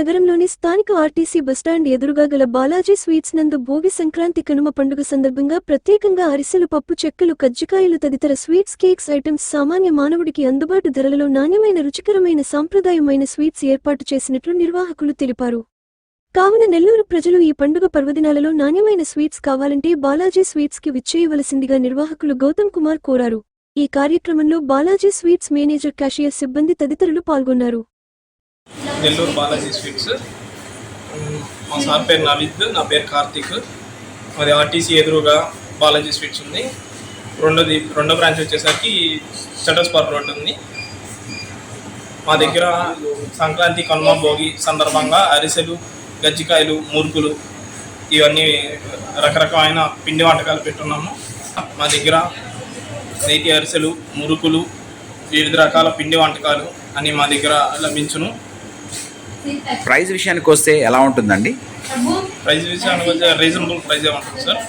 నగరంలోని స్థానిక RTC bus stand ఎదురుగా గల బాలాజీ స్వీట్స్ నందు భోగి సంక్రాంతి కనుమ పండుగ సందర్భంగా ప్రత్యేకంగా అరిసెలు పప్పు చెక్కలు కజ్జికాయలు తదితర స్వీట్స్ కేక్స్ ఐటమ్స్ సామాన్య మానవుడికి అందుబాటు ధరలలో నాణ్యమైన రుచికరమైన సాంప్రదాయమైన స్వీట్స్ ఏర్పాటు చేసినట్లు నిర్వాహకులు తెలిపారు. కావున నెల్లూరు ప్రజలు ఈ పండుగ పర్వదినాలలో నాణ్యమైన స్వీట్స్ కావాలంటే బాలాజీ స్వీట్స్కి విచ్చేయవలసిందిగా నిర్వాహకులు గౌతమ్ కుమార్ కోరారు. ఈ కార్యక్రమంలో బాలాజీ స్వీట్స్ మేనేజర్ క్యాషియర్ సిబ్బంది తదితరులు పాల్గొన్నారు. నెల్లూరు బాలాజీ స్వీట్స్. మా సార్ పేరు నవిద్ నా పేరు కార్తిక్. మాది ఆర్టీసీ ఎదురుగా బాలాజీ స్వీట్స్ ఉంది. రెండోది రెండో బ్రాంచ్ వచ్చేసరికి చటస్పార్ రోడ్ ఉంది. మా దగ్గర సంక్రాంతి కనుమ భోగి సందర్భంగా అరిసెలు గజ్జికాయలు మురుకులు ఇవన్నీ రకరకమైన పిండి వంటకాలు పెట్టున్నాము. మా దగ్గర నేతి అరిసెలు మురుకులు వివిధ రకాల పిండి వంటకాలు అని మా దగ్గర లభించును. ప్రైస్ విషయానికి వస్తే ఎలా ఉంటుందండి? ప్రైస్ విషయానికి వచ్చే రీజనబుల్ ప్రైస్ ఉంటుంది సార్?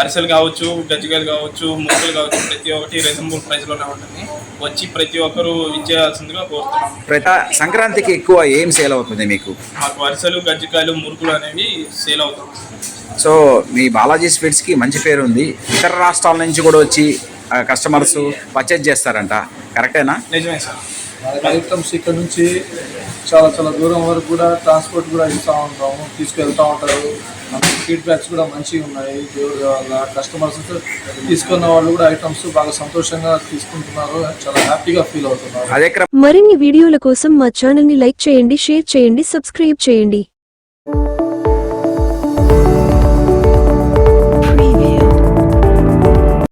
అరిసెలు కావచ్చు గజ్జికాయలు కావచ్చు ముక్కలు కావచ్చు ప్రతి ఒక్కటి రీజనబుల్ ప్రైస్లోనే ఉంటుంది. వచ్చి ప్రతి ఒక్కరూ ఇచ్చేయాల్సిందిగా కోరుతున్నాం. ప్రతి సంక్రాంతికి ఎక్కువ ఏం సేల్ అవుతుంది మీకు? మాకు అరిసెలు గజ్జికాయలు మురుకులు అనేవి సేల్ అవుతాయి. సో మీ బాలాజీ స్వీట్స్కి మంచి పేరు ఉంది. ఇతర రాష్ట్రాల నుంచి కూడా వచ్చి కస్టమర్స్ పర్చేజ్ చేస్తారంట. కరెక్టేనా నిజమే సార్. ఐటమ్స్ ఇక్కడ నుంచి చాలా చాలా దూరం వరకు కూడా ట్రాన్స్పోర్ట్ కూడా ఇస్తూ ఉంటాము తీసుకెళ్తూ ఉంటారు. ఫీడ్బ్యాక్స్ కూడా మంచిగా ఉన్నాయి. దేవుడి వల్ల కస్టమర్స్ తీసుకున్న వాళ్ళు కూడా ఐటమ్స్ బాగా సంతోషంగా తీసుకుంటున్నారు. చాలా హ్యాపీగా ఫీల్ అవుతున్నారు. మరిన్ని వీడియోల కోసం మా ఛానల్ని లైక్ చేయండి షేర్ చేయండి సబ్స్క్రైబ్ చేయండి.